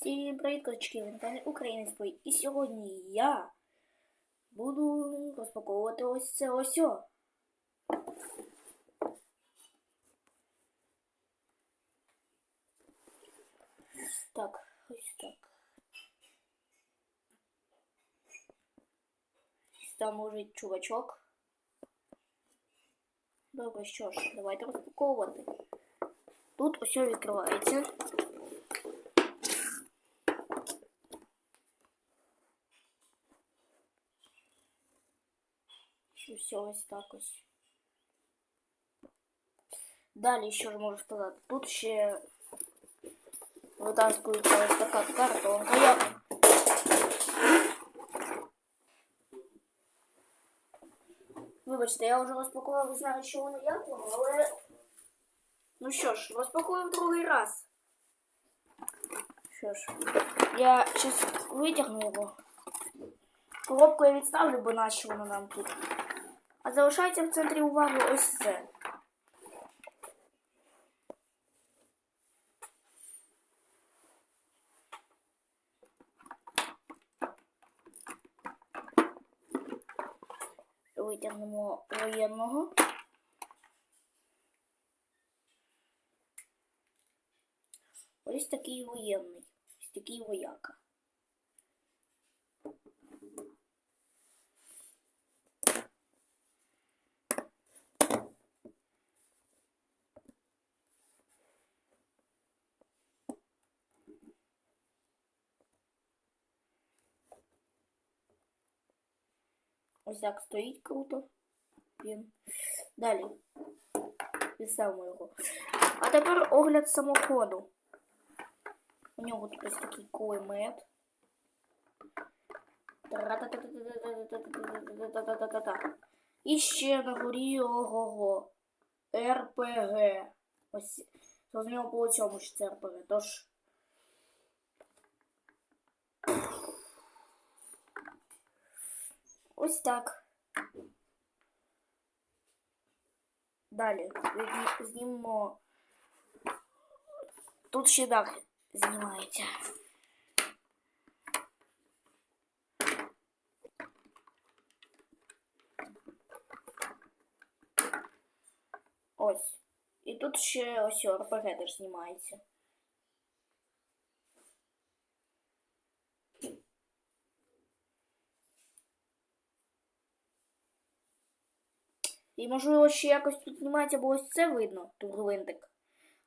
Всім привіт, козачки, ви на каналі Українець Бой. І сьогодні я буду розпаковувати ось це ось. о. Так, ось так. Ось Там лежить чувачок. Добре, що ж, давайте розпаковувати. Тут усе відкривається. Що все ось так ось. Далі, що ж можу сказати? Тут ще витаскується ось така картонка. Я... Вибачте, я вже розпакував, знаю, що воно як воно, але... Ну що ж, розпакую в другий раз. Що ж, я зараз витягну його. Коробку я відставлю, бо нащо воно нам тут. А залишається в центрі уваги ось це. Витягнемо воєнного. Ось такий воєнний, ось такий вояка. Ось так стоїть круто. Він. Далі. Відставимо його. А тепер огляд самоходу. У нього тут ось такий кулемет. І ще на горі ого-го. РПГ. Ось зрозуміло по цьому, що це РПГ. Тож Ось так. Далі візьмі- знімемо. Тут ще дах знімається. Ось. І тут ще ось РПГ теж знімається. І можливо ще якось тут знімається, бо ось це видно, тут гвинтик.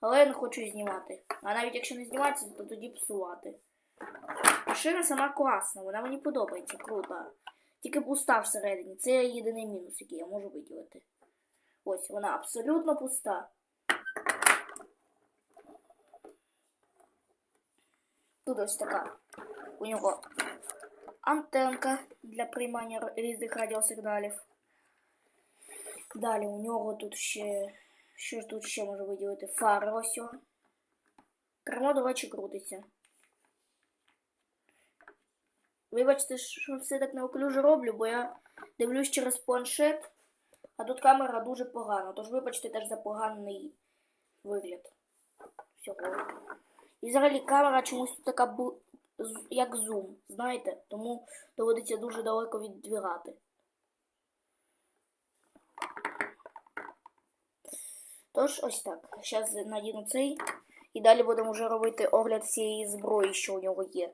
Але я не хочу знімати. А навіть якщо не знімається, то тоді псувати. Машина сама класна, вона мені подобається, крута. Тільки пуста всередині. Це єдиний мінус, який я можу виділити. Ось, вона абсолютно пуста. Тут ось така. У нього антенка для приймання різних радіосигналів. Далі у нього тут ще. Що ж тут ще може виділити? Фари ось. Кермо, до речі, крутиться. Вибачте, що все так неуклюже роблю, бо я дивлюсь через планшет, а тут камера дуже погана. Тож вибачте теж за поганий вигляд. Всього. І взагалі камера чомусь така як зум, знаєте, тому доводиться дуже далеко віддвігати. Тож, ось так. Зараз надіну цей. І далі будемо вже робити огляд всієї зброї, що у нього є.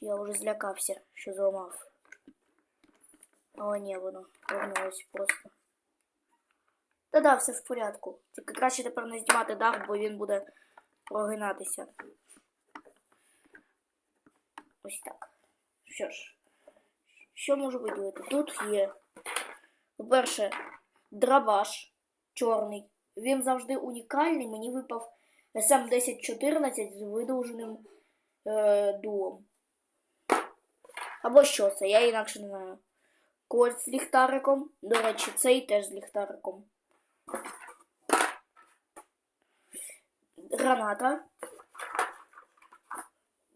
Я вже злякався, що зламав. Але ні, воно повернулося просто. Та-да, все в порядку. Тільки краще тепер не знімати дах, бо він буде прогинатися. Ось так. Що ж. Що можу виділити? Тут є, по-перше, драбаш чорний. Він завжди унікальний. Мені випав SM1014 з видовженим е, дулом. Або що це? Я інакше не знаю. Кольт з ліхтариком. До речі, цей теж з ліхтариком. Граната.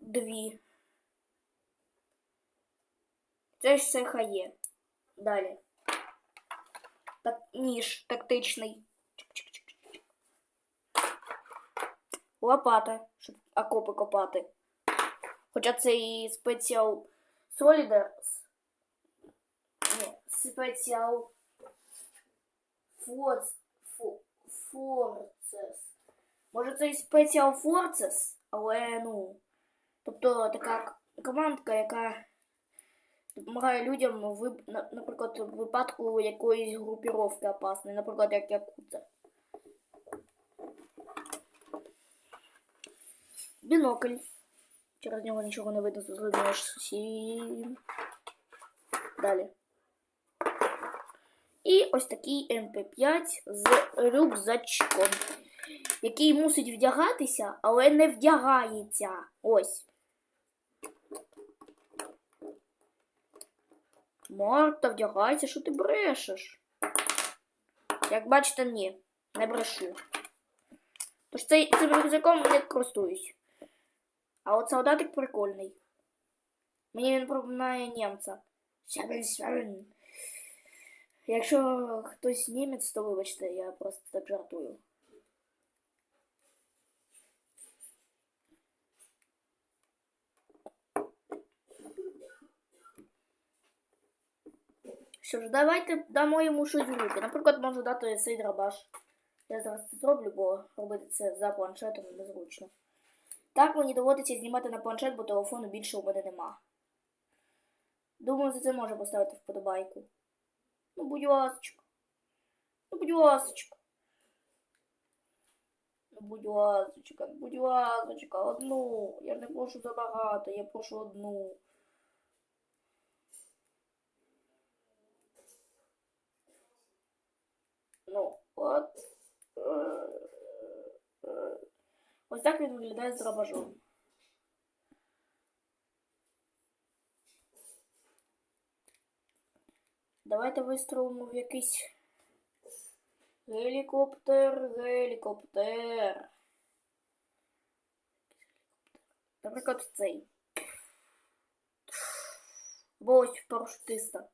Дві. Це ж все хає. Далі. Так, ніж тактичний. Чик-чик-чик-чик. лопата, щоб окопи копати. Хоча це і спеціал Soliders. Ні, спеціал Forces. Forces. Може це і спеціал Forces, але ну. Тобто така к- командка, яка допомагає людям, в, наприклад, в випадку якоїсь групіровки опасної, наприклад, як Якудза. Бінокль. Через нього нічого не видно, зрозумієш всім. Далі. І ось такий МП5 з рюкзачком, який мусить вдягатися, але не вдягається. Ось. Марта, вдягайся, що ти брешеш? Як бачите, ні, не брешу. Тож цей, цим рюкзаком не користуюсь. А от солдатик прикольний. Мені він напоминає німця. Шабель, шабель. Якщо хтось німець, то вибачте, я просто так жартую. Що ж, давайте дамо йому щось в руки. Наприклад, можу дати цей драбаш. Я зараз це зроблю, бо робити це за планшетом незручно. Так мені доводиться знімати на планшет, бо телефону більше у мене нема. Думаю, за це можна поставити вподобайку. Ну, будь ласочка. Ну, будь ласочка. Ну, будь ласочка, будь ласочка, одну. Я не прошу забагато, я прошу одну. Ну, от. Е, е. Ось так він виглядає з рабажом. Давайте вистрелимо в якийсь гелікоптер, гелікоптер. Наприклад, цей. Або ось парашутиста.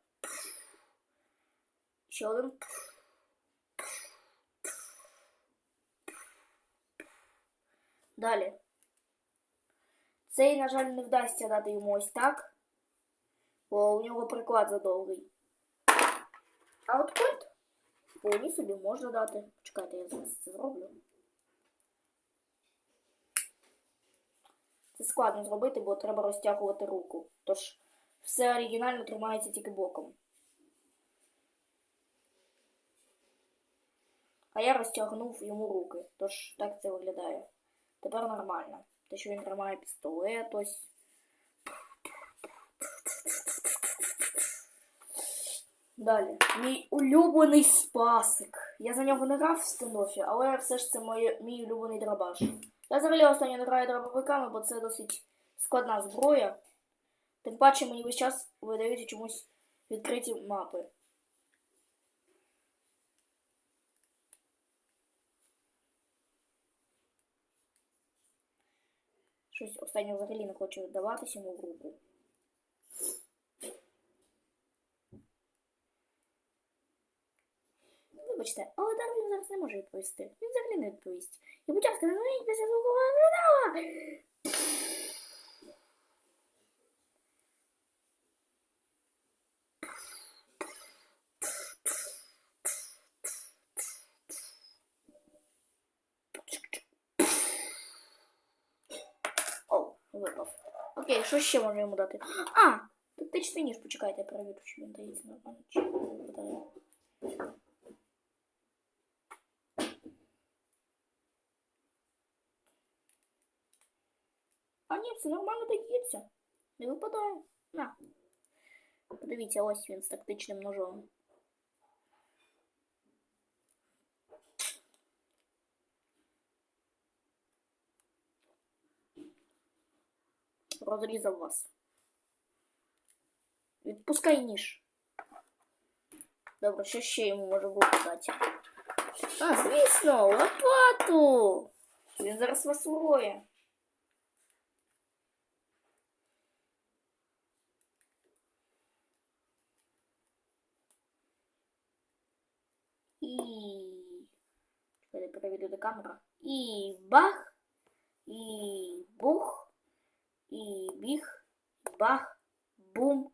Ще один. Далі. Цей, на жаль, не вдасться дати йому ось так, бо у нього приклад задовгий. А от кольт вполне собі можна дати. Чекайте, я зараз це зроблю. Це складно зробити, бо треба розтягувати руку. Тож все оригінально тримається тільки боком. А я розтягнув йому руки. Тож так це виглядає. Тепер нормально. Те, що він тримає пістолет ось. Далі. Мій улюблений спасик. Я за нього не грав в стендофі, але все ж це моє, мій улюблений драбаш. Я взагалі останньо не граю дробовиками, бо це досить складна зброя. Тим паче мені весь час видаються чомусь відкриті мапи. Щось останнє взагалі не хоче віддаватися йому в руку. Вибачте, але Дарвін зараз не може відповісти. Він взагалі не відповість. І будь ласка, не говоріть після звукового сигналу. О, випав. Окей, що ще можна йому дати? А, тактичний ніж, почекайте, я перевірю, чи він дається нормально, чи не випадає. А ні, це нормально дається. Не випадає. На. Подивіться, ось він з тактичним ножом. Розрізав вас. Відпускай ніж. Добре, що ще йому може бути дати? А, звісно, лопату! Він зараз вас уроє. І. Чекайте, переведу до камера. І бах! І бух, і біг, бах, бум.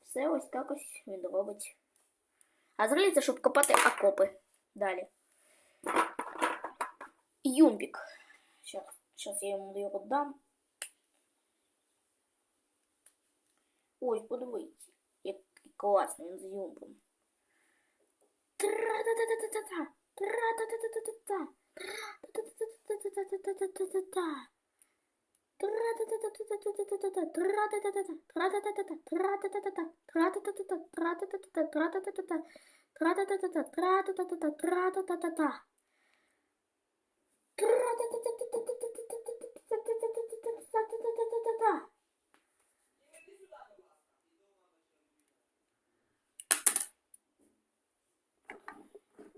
Все ось так ось він робить. А взагалі це щоб копати окопи. Далі. Юмпік. Щас, щас я йому його дам. Ой, подивіться, як класно він з юмпом. Тра-та-та-та-та-та. Тра-та-та-та-та-та. Тра-та-та-та-та-та-та-та-та-та-та.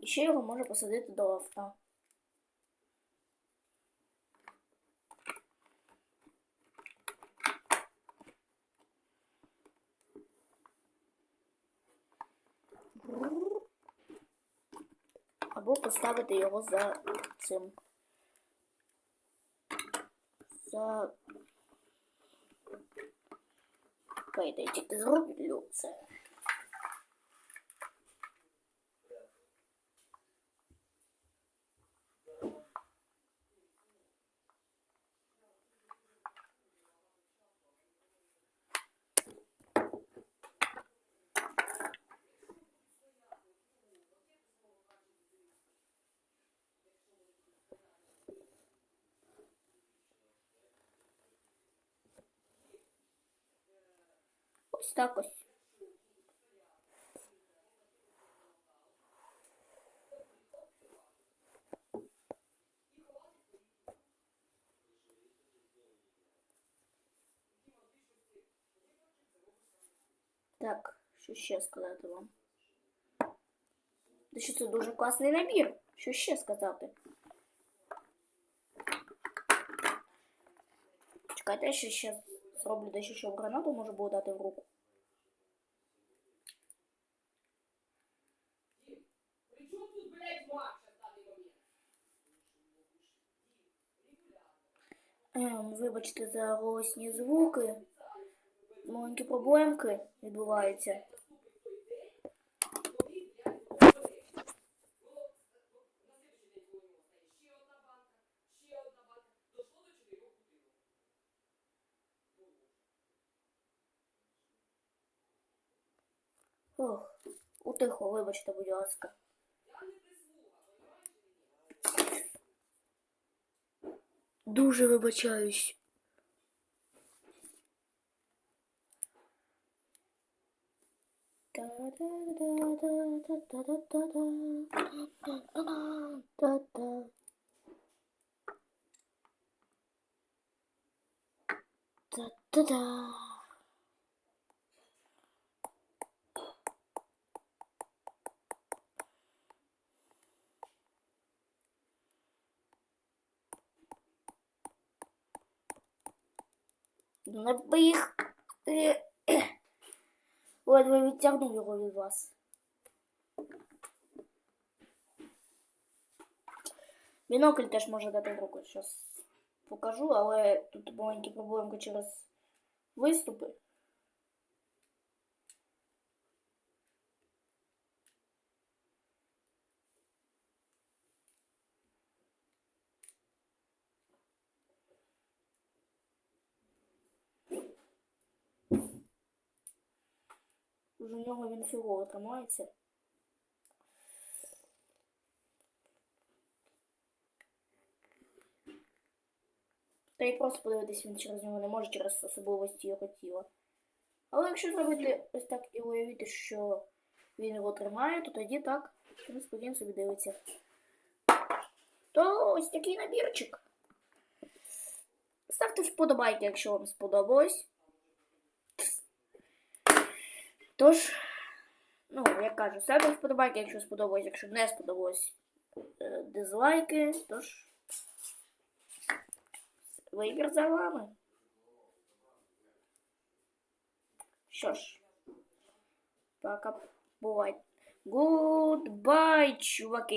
І ще його можна посадити до авто. Або поставити його за цим. За. Чекайте, я тільки зроблю це. Ось так ось. Так, що ще сказати вам? Та що це дуже класний набір. Що ще сказати? Чекайте, я ще, ще зроблю дещо, що гранату можу було дати в руку. Ем, вибачте за голосні звуки. Маленькі проблемки відбуваються. Ох, утихо, вибачте, будь ласка. Дуже вибачаюсь. Та-да. Набіг. Е, Ледве відтягнув його від вас. Бінокль теж може дати в руку. Зараз покажу, але тут маленькі проблемки через виступи. Уже в нього він фігово тримається. Та й просто подивитись він через нього не може через особливості його тіла. Але якщо зробити ось так і уявити, що він його тримає, то тоді так, він собі дивиться. То ось такий набірчик. Ставте вподобайки, якщо вам сподобалось. Тож, ну, як кажу, ставте вподобайки, якщо сподобалось, якщо не сподобалось е, дизлайки, тож вибір за вами. Що ж, пока бувайте. Goodbye, чуваки.